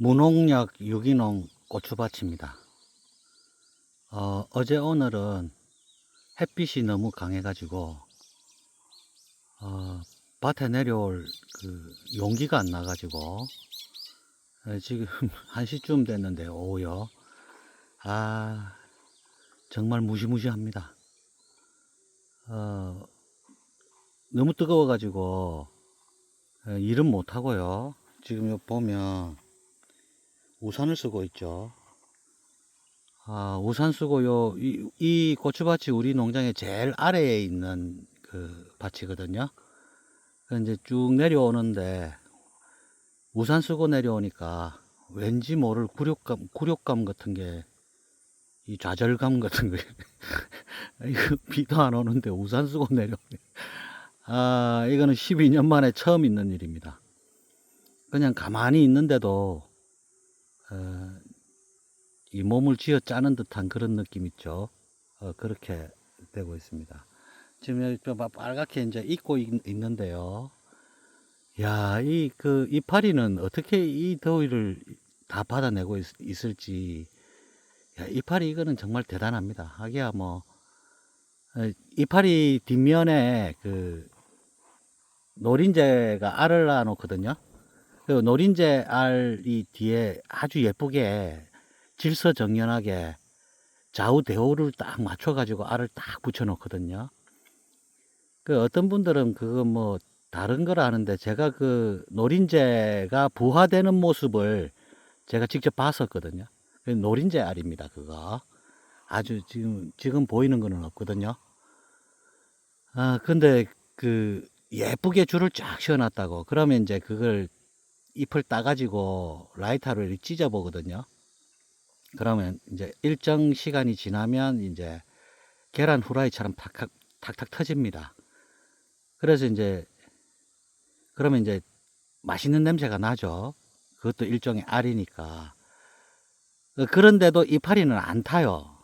무농약 유기농 고추밭입니다. 어, 어제 오늘은 햇빛이 너무 강해가지고 어, 밭에 내려올 그 용기가 안 나가지고 어, 지금 1시쯤 됐는데 오후요. 아 정말 무시무시합니다. 어, 너무 뜨거워가지고 어, 일은 못하고요. 지금 요 보면 우산을 쓰고 있죠. 아, 우산 쓰고 요, 이, 이 고추밭이 우리 농장의 제일 아래에 있는 그 밭이거든요. 그 이제 쭉 내려오는데 우산 쓰고 내려오니까 왠지 모를 굴욕감, 굴욕감 같은 게, 이 좌절감 같은 게, 이거 비도 안 오는데 우산 쓰고 내려오네. 아, 이거는 12년 만에 처음 있는 일입니다. 그냥 가만히 있는데도 어, 이 몸을 쥐어 짜는 듯한 그런 느낌 있죠. 어, 그렇게 되고 있습니다. 지금 여기 좀 빨갛게 이제 익고 있, 는데요 야, 이 그 이파리는 어떻게 이 더위를 다 받아내고 있, 을지 야, 이파리 이거는 정말 대단합니다. 하기야 뭐 어, 이파리 뒷면에 그 노린재가 알을 낳아 놓거든요. 그 노린재 알이 뒤에 아주 예쁘게 질서정연하게 좌우 대오를 딱 맞춰가지고 알을 딱 붙여 놓거든요. 그 어떤 분들은 그거 뭐 다른 걸 아는데 제가 그 노린재가 부화되는 모습을 제가 직접 봤었거든요. 그 노린재 알입니다, 그거. 아주 지금, 지금 보이는 거는 없거든요. 아, 근데 그 예쁘게 줄을 쫙 씌워놨다고. 그러면 이제 그걸 잎을 따가지고 라이터로 이렇게 찢어보거든요. 그러면 이제 일정 시간이 지나면 이제 계란 후라이처럼 탁탁, 탁탁 터집니다. 그래서 이제, 그러면 이제 맛있는 냄새가 나죠. 그것도 일종의 알이니까. 어, 그런데도 이파리는 안 타요.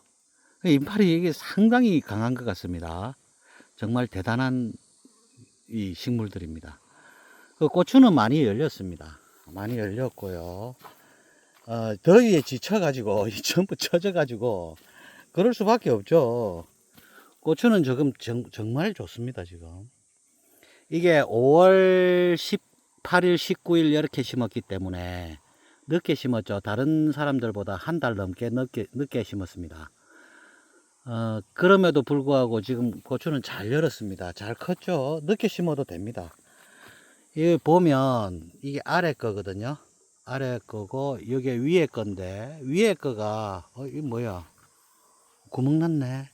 이파리 이게 상당히 강한 것 같습니다. 정말 대단한 이 식물들입니다. 그 고추는 많이 열렸습니다. 많이 열렸고요. 어, 더위에 지쳐가지고 이 전부 젖어가지고 그럴 수밖에 없죠. 고추는 지금 정, 정말 좋습니다. 지금 이게 5월 18일, 19일 이렇게 심었기 때문에 늦게 심었죠. 다른 사람들보다 한 달 넘게 늦게, 늦게 심었습니다. 어, 그럼에도 불구하고 지금 고추는 잘 열었습니다. 잘 컸죠. 늦게 심어도 됩니다. 여기 보면 이게 아래 거거든요. 아래 거고 여기 위에 건데 위에 거가 어, 이 뭐야? 구멍 났네.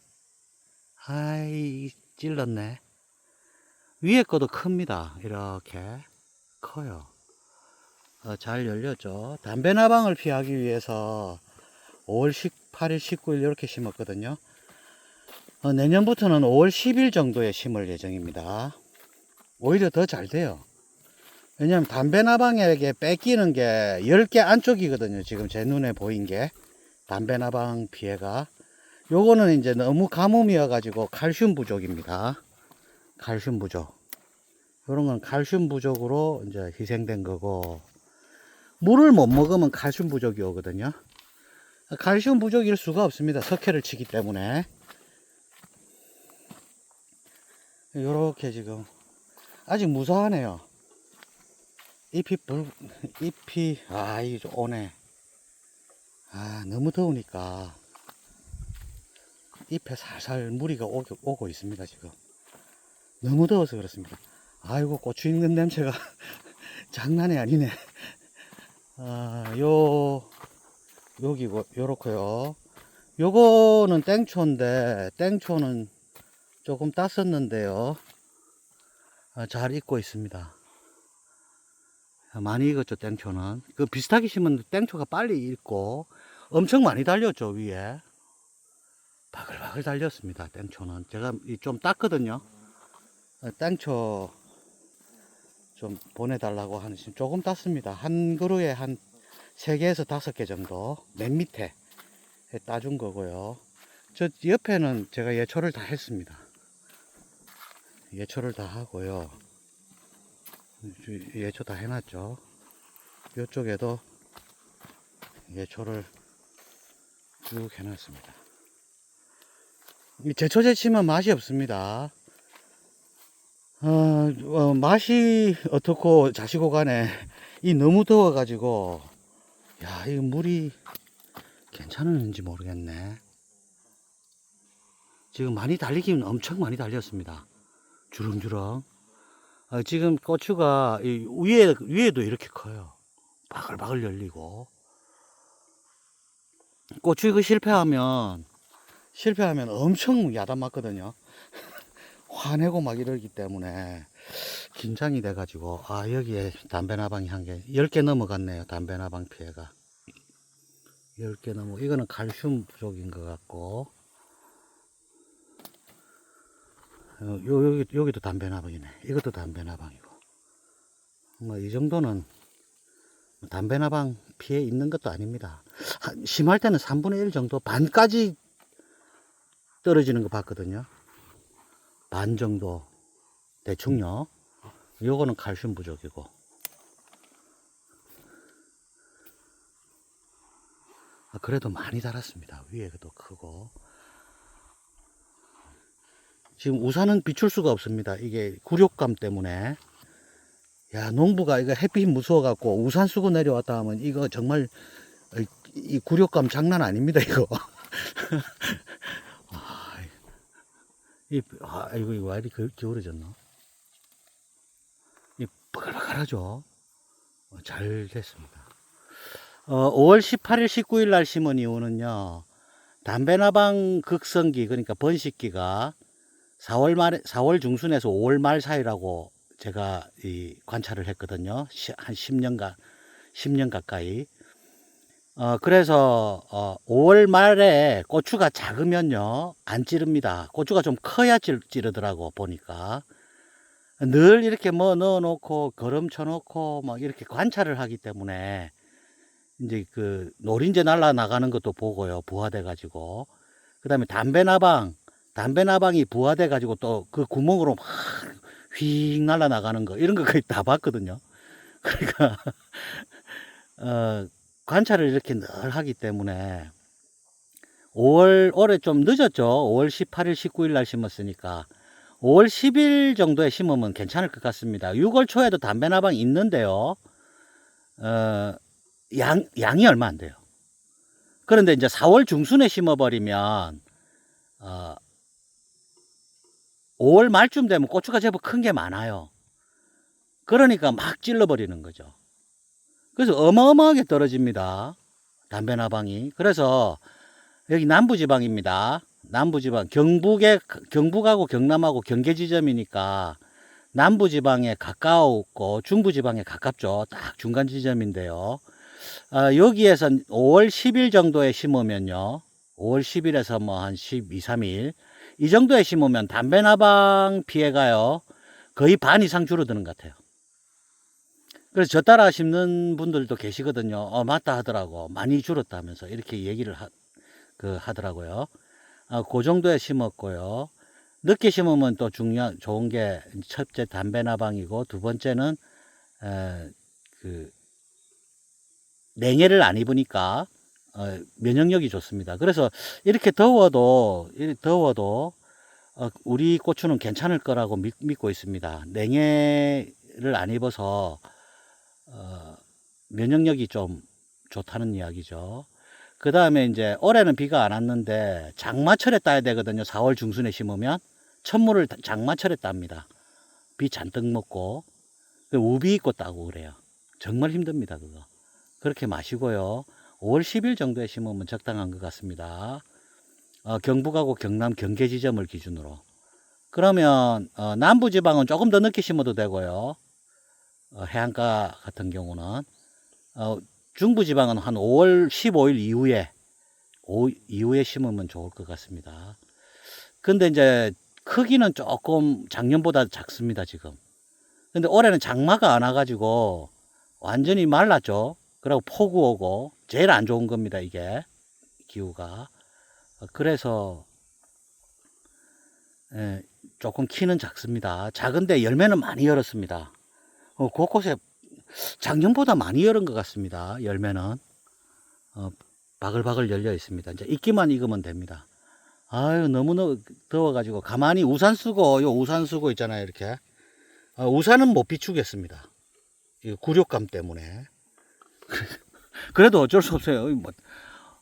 아이 찔렀네. 위에 거도 큽니다. 이렇게 커요. 어, 잘 열렸죠. 담배 나방을 피하기 위해서 5월 18일, 19일 이렇게 심었거든요. 어, 내년부터는 5월 10일 정도에 심을 예정입니다. 오히려 더 잘 돼요. 왜냐면 담배 나방에게 뺏기는 게 10개 안쪽이거든요. 지금 제 눈에 보인 게. 담배 나방 피해가. 요거는 이제 너무 가뭄이어 가지고 칼슘 부족입니다. 칼슘 부족. 요런 건 칼슘 부족으로 이제 희생된 거고. 물을 못 먹으면 칼슘 부족이 오거든요. 칼슘 부족일 수가 없습니다. 석회를 치기 때문에. 요렇게 지금 아직 무사하네요. 잎이 불, 잎이, 아, 좀 오네. 아, 너무 더우니까 잎에 살살 무리가 오고, 오고 있습니다, 지금. 너무 더워서 그렇습니다. 아이고, 고추 익는 냄새가 장난이 아니네. 아, 요, 여기고, 요렇고요. 요거는 땡초인데, 땡초는 조금 땄었는데요. 아, 잘 익고 있습니다. 아, 많이 익었죠, 땡초는. 그 비슷하게 심은 땡초가 빨리 익고 엄청 많이 달렸죠, 위에. 바글바글 달렸습니다, 땡초는. 제가 이좀 땄거든요. 아, 땡초 좀 보내달라고 하는 지금 조금 땄습니다. 한 그루에 한 3개에서 5개 정도 맨 밑에 따준 거고요. 저 옆에는 제가 예초를 다 했습니다. 예초를 다 하고요. 예초 다 해놨죠. 이쪽에도 예초를 쭉 해놨습니다. 이 제초 제 치면 맛이 없습니다. 어, 어, 맛이 어떻고 자시고 간에 이 너무 더워가지고 야, 이 물이 괜찮은지 모르겠네. 지금 많이 달리기는 엄청 많이 달렸습니다. 주렁주렁. 어, 지금 고추가 이 위에, 위에도 이렇게 커요. 바글바글 열리고. 고추 이거 실패하면, 실패하면 엄청 야단 맞거든요. 화내고 막 이러기 때문에 긴장이 돼가지고, 아, 여기에 담배나방이 한 개, 10개 넘어갔네요. 담배나방 피해가. 10개 넘어, 이거는 칼슘 부족인 것 같고, 어, 요, 여기, 여기도 담배나방이네. 이것도 담배나방이고. 뭐, 이 정도는 담배나방 피해 있는 것도 아닙니다. 한- 심할 때는 3분의 1 정도, 반까지 떨어지는 거 봤거든요. 반 정도. 대충요. 요거는 칼슘 부족이고. 아, 그래도 많이 달았습니다. 위에도 크고. 지금 우산은 비출 수가 없습니다. 이게 굴욕감 때문에. 야, 농부가 이거 햇빛 무서워갖고 우산 쓰고 내려왔다 하면 이거 정말 이- 이 굴욕감 장난 아닙니다, 이거. 아, 이, 아, 이거, 이거 왜 이렇게 기울어졌나? 이 바글바글하죠? 어, 잘 됐습니다. 어, 5월 18일, 19일 날 심은 이유는요, 담배나방 극성기, 그러니까 번식기가 4월 말, 4월 중순에서 5월 말 사이라고 제가 이 관찰을 했거든요. 시- 한 10년가, 10년 가까이. 어, 그래서, 어, 5월 말에 고추가 작으면요, 안 찌릅니다. 고추가 좀 커야 찌, 찌르더라고, 보니까. 늘 이렇게 뭐 넣어놓고, 거름 쳐놓고, 막 이렇게 관찰을 하기 때문에, 이제 그 노린재 날라 나가는 것도 보고요, 부화돼가지고. 그 다음에 담배나방, 담배 나방이 부화돼 가지고 또 그 구멍으로 막 휙 날아나가는 거 이런 거 거의 다 봤거든요. 그러니까 어, 관찰을 이렇게 늘 하기 때문에 5월 올해 좀 늦었죠. 5월 18일, 19일 날 심었으니까 5월 10일 정도에 심으면 괜찮을 것 같습니다. 6월 초에도 담배 나방 있는데요. 어, 양 양이 얼마 안 돼요. 그런데 이제 4월 중순에 심어버리면 어, 5월 말쯤 되면 고추가 제법 큰 게 많아요. 그러니까 막 찔러버리는 거죠. 그래서 어마어마하게 떨어집니다. 담배나방이. 그래서 여기 남부지방입니다. 남부지방. 경북에, 경북하고 경남하고 경계 지점이니까 남부지방에 가까웠고 중부지방에 가깝죠. 딱 중간 지점인데요. 아, 여기에서 5월 10일 정도에 심으면요. 5월 10일에서 뭐 한 12, 3일. 이 정도에 심으면 담배 나방 피해가요. 거의 반 이상 줄어드는 것 같아요. 그래서 저 따라 심는 분들도 계시거든요. 어, 맞다 하더라고. 많이 줄었다면서 이렇게 얘기를 하, 그 하더라고요. 아, 그 정도에 심었고요. 늦게 심으면 또 중요한, 좋은 게 첫째 담배 나방이고 두 번째는, 에, 그, 냉해를 안 입으니까 어, 면역력이 좋습니다. 그래서 이렇게 더워도 이렇게 더워도 어, 우리 고추는 괜찮을 거라고 믿, 고 있습니다. 냉해를 안 입어서 어, 면역력이 좀 좋다는 이야기죠. 그 다음에 이제 올해는 비가 안 왔는데 장마철에 따야 되거든요. 4월 중순에 심으면 천물을 다- 장마철에 땁니다. 비 잔뜩 먹고 그 우비 입고 따고 그래요. 정말 힘듭니다. 그거. 그렇게 마시고요. 5월 10일 정도에 심으면 적당한 것 같습니다. 어, 경북하고 경남 경계 지점을 기준으로. 그러면 어, 남부 지방은 조금 더 늦게 심어도 되고요. 어, 해안가 같은 경우는 어, 중부 지방은 한 5월 15일 이후에 오, 이후에 심으면 좋을 것 같습니다. 근데 이제 크기는 조금 작년보다 작습니다 지금. 근데 올해는 장마가 안 와가지고 완전히 말랐죠. 그리고 폭우 오고 제일 안 좋은 겁니다 이게 기후가. 어, 그래서 예, 조금 키는 작습니다. 작은데 열매는 많이 열었습니다. 어, 곳곳에 작년보다 많이 열은 것 같습니다. 열매는. 어, 바글바글 열려 있습니다. 이제 이끼만 익으면 됩니다. 아유, 너무 더워가지고 가만히 우산 쓰고, 요 우산 쓰고 있잖아요, 이렇게. 아, 우산은 못 비추겠습니다. 이 굴욕감 때문에. 그래도 어쩔 수 없어요. 뭐,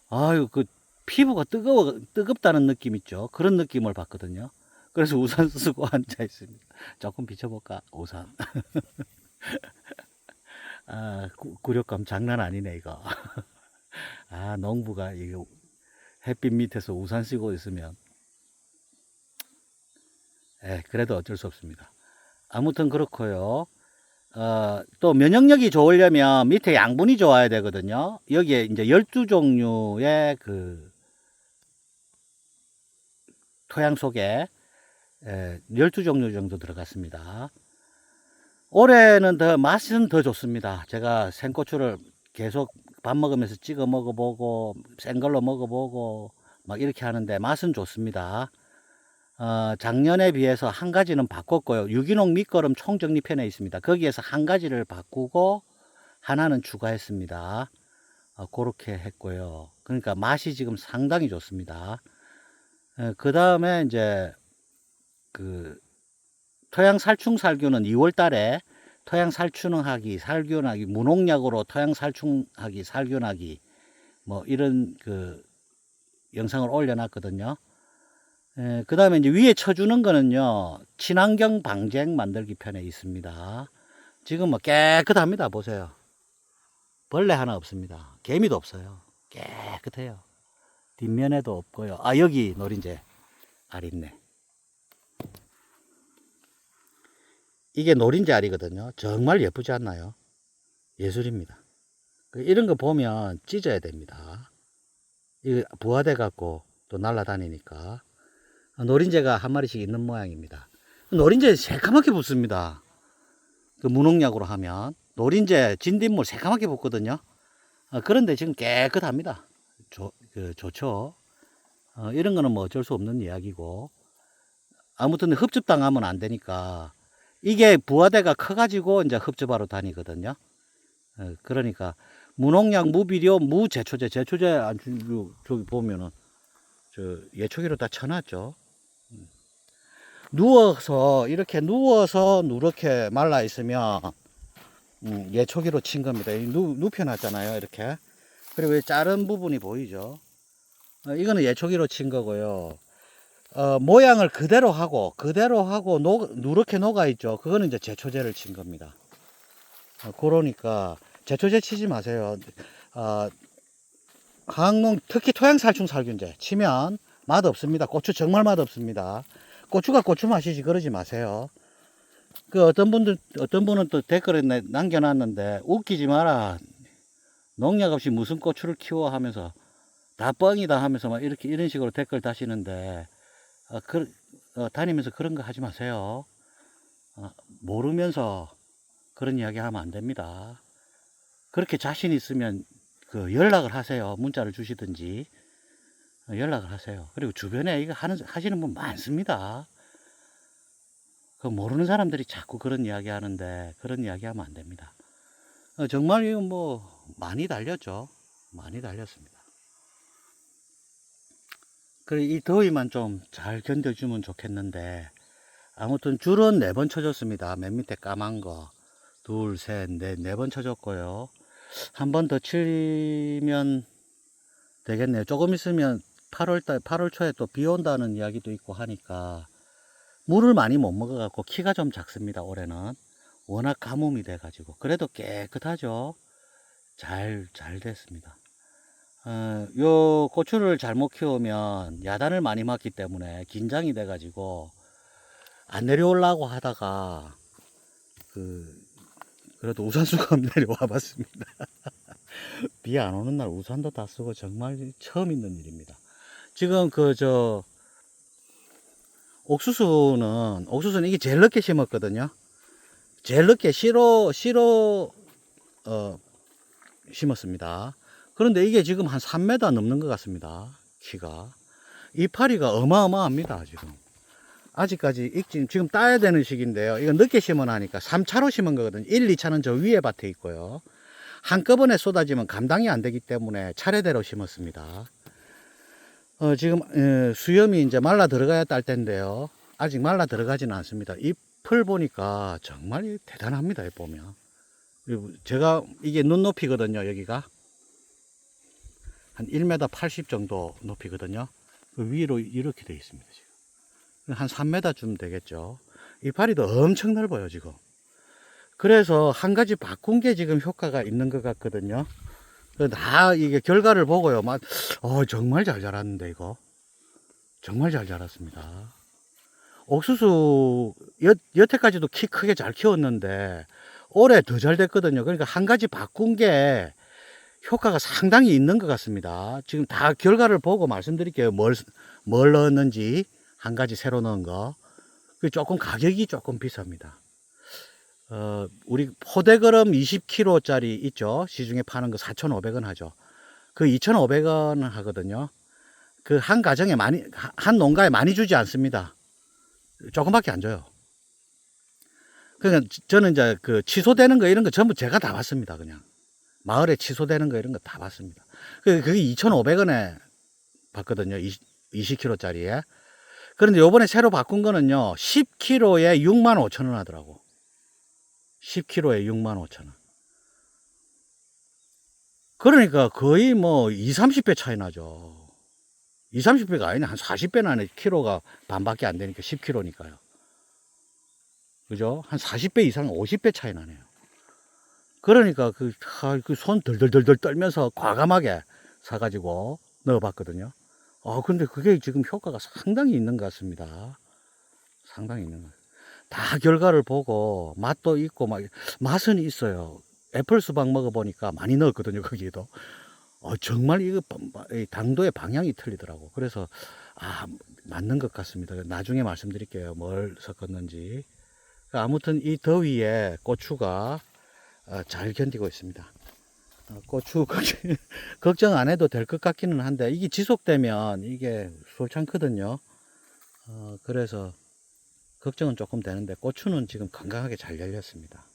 아유, 그 피부가 뜨거워, 뜨겁다는 느낌 있죠. 그런 느낌을 받거든요. 그래서 우산 쓰고 앉아 있습니다. 조금 비춰볼까? 우산. 아, 구, 굴욕감 장난 아니네, 이거. 아, 농부가 이거 햇빛 밑에서 우산 쓰고 있으면. 예, 그래도 어쩔 수 없습니다. 아무튼 그렇고요. 어, 또 면역력이 좋으려면 밑에 양분이 좋아야 되거든요. 여기에 이제 12종류의 그 토양 속에 에, 12종류 정도 들어갔습니다. 올해는 더 맛은 더 좋습니다. 제가 생고추를 계속 밥 먹으면서 찍어 먹어보고 생걸로 먹어보고 막 이렇게 하는데 맛은 좋습니다. 어, 작년에 비해서 한 가지는 바꿨고요. 유기농 밑거름 총정리편에 있습니다. 거기에서 한 가지를 바꾸고 하나는 추가했습니다. 어, 그렇게 했고요. 그러니까 맛이 지금 상당히 좋습니다. 그 다음에 이제 그 토양 살충 살균은 2월 달에 토양 살충하기, 살균하기, 무농약으로 토양 살충하기, 살균하기 뭐 이런 그 영상을 올려놨거든요. 그 다음에 이제 위에 쳐주는 거는요, 친환경 방쟁 만들기 편에 있습니다. 지금 뭐 깨끗합니다. 보세요. 벌레 하나 없습니다. 개미도 없어요. 깨끗해요. 뒷면에도 없고요. 아, 여기 노린재 알 있네. 이게 노린재 알이거든요. 정말 예쁘지 않나요? 예술입니다. 그 이런 거 보면 찢어야 됩니다. 이거 부화돼 갖고 또 날아다니니까. 노린재가 한 마리씩 있는 모양입니다. 노린재 새까맣게 붙습니다. 그 무농약으로 하면 노린재 진딧물 새까맣게 붙거든요. 어, 그런데 지금 깨끗합니다. 좋, 그, 좋죠. 어, 이런 거는 뭐 어쩔 수 없는 이야기고. 아무튼 흡접당하면 안 되니까. 이게 부화대가 커가지고 이제 흡접하러 다니거든요. 어, 그러니까 무농약, 무비료, 무제초제, 제초제 안 주, 저기 보면은 저 예초기로 다 쳐놨죠. 음. 누워서 이렇게 누워서 누렇게 말라 있으면 음, 예초기로 친 겁니다. 이 누, 눕혀놨잖아요. 이렇게. 그리고 이 자른 부분이 보이죠. 어, 이거는 예초기로 친 거고요. 어, 모양을 그대로 하고 그대로 하고 녹, 누렇게 녹아 있죠. 그거는 이제 제초제를 친 겁니다. 어, 그러니까 제초제 치지 마세요. 어, 항농 특히 토양살충 살균제 치면 맛 없습니다. 고추 정말 맛 없습니다. 고추가 고추 맛이지 그러지 마세요. 그 어떤 분들 어떤 분은 또 댓글에 내- 남겨놨는데 웃기지 마라. 농약 없이 무슨 고추를 키워 하면서 다 뻥이다 하면서 막 이렇게 이런 식으로 댓글 다시는데 어, 그, 어, 다니면서 그런 거 하지 마세요. 어, 모르면서 그런 이야기 하면 안 됩니다. 그렇게 자신 있으면 그 연락을 하세요. 문자를 주시든지 어, 연락을 하세요. 그리고 주변에 이거 하는 하시는 분 많습니다. 그 모르는 사람들이 자꾸 그런 이야기 하는데 그런 이야기 하면 안 됩니다. 어, 정말 이거 뭐 많이 달렸죠. 많이 달렸습니다. 그래 이 더위만 좀 잘 견뎌주면 좋겠는데 아무튼 줄은 네 번 쳐줬습니다. 맨 밑에 까만 거 둘, 셋, 넷, 네 번 쳐줬고요. 한 번 더 치면 되겠네요. 조금 있으면 8월달, 8월 초에 또 비 온다는 이야기도 있고 하니까 물을 많이 못 먹어 갖고 키가 좀 작습니다. 올해는 워낙 가뭄이 돼 가지고 그래도 깨끗하죠. 잘, 잘 됐습니다. 어, 요 고추를 잘못 키우면 야단을 많이 맞기 때문에 긴장이 돼 가지고 안 내려오려고 하다가 그 그래도 우산 쓰고 내려와 봤습니다. 비 안 오는 날 우산도 다 쓰고 정말 처음 있는 일입니다. 지금 그 저 옥수수는 옥수수는 이게 제일 늦게 심었거든요. 제일 늦게 시로 시로 어 심었습니다. 그런데 이게 지금 한 3m 넘는 것 같습니다. 키가. 이파리가 어마어마합니다, 지금. 아직까지 익지, 지금 따야 되는 시기인데요. 이건 늦게 심어 놔니까 3차로 심은 거거든요. 1, 2차는 저 위에 밭에 있고요. 한꺼번에 쏟아지면 감당이 안 되기 때문에 차례대로 심었습니다. 어, 지금 에, 수염이 이제 말라 들어가야 딸 텐데요. 아직 말라 들어가지는 않습니다. 잎을 보니까 정말 대단합니다. 이 보면. 제가 이게 눈높이거든요. 여기가 한 1m 80 정도 높이거든요. 그 위로 이렇게 돼 있습니다. 지금 한 3m쯤 되겠죠. 이파리도 엄청 넓어요. 지금. 그래서 한 가지 바꾼 게 지금 효과가 있는 것 같거든요. 그다 이게 결과를 보고요. 막, 어, 정말 잘 자랐는데, 이거. 정말 잘 자랐습니다. 옥수수, 여, 여태까지도 키 크게 잘 키웠는데, 올해 더 잘 됐거든요. 그러니까 한 가지 바꾼 게 효과가 상당히 있는 것 같습니다. 지금 다 결과를 보고 말씀드릴게요. 뭘, 뭘 넣었는지, 한 가지 새로 넣은 거. 그 조금 가격이 조금 비쌉니다. 어, 우리 포대걸음 20kg짜리 있죠? 시중에 파는 거 4,500원 하죠. 그 2,500원 하거든요. 그 한 가정에 많이, 하- 한 농가에 많이 주지 않습니다. 조금밖에 안 줘요. 그러니까 지- 저는 이제 그 취소되는 거 이런 거 전부 제가 다 봤습니다. 그냥. 마을에 취소되는 거 이런 거 다 봤습니다. 그, 그게 2,500원에 봤거든요. 20, 20kg짜리에. 그런데 요번에 새로 바꾼 거는요. 10kg에 6만 5천 원 하더라고. 10kg에 6만 5천 원. 그러니까 거의 뭐 2, 30배 차이 나죠. 2, 30배가 아니네. 한 40배 나네. 키로가 반밖에 안 되니까 10kg니까요. 그죠? 한 40배 이상 50배 차이 나네요. 그러니까 그, 그손 덜덜덜덜 떨면서 과감하게 사가지고 넣어봤거든요. 아, 근데 그게 지금 효과가 상당히 있는 것 같습니다. 상당히 있는 것 같아요. 다 결과를 보고 맛도 있고 막 맛은 있어요. 애플 수박 먹어보니까 많이 넣었거든요. 거기에도. 어, 정말 이거 당도의 방향이 틀리더라고. 그래서 아 맞는 것 같습니다. 나중에 말씀드릴게요. 뭘 섞었는지. 아무튼 이 더위에 고추가 어, 잘 견디고 있습니다. 어, 고추 걱정- 걱정 안 해도 될 것 같기는 한데 이게 지속되면 이게 솔창거든요. 어, 그래서 걱정은 조금 되는데 고추는 지금 건강하게 잘 열렸습니다.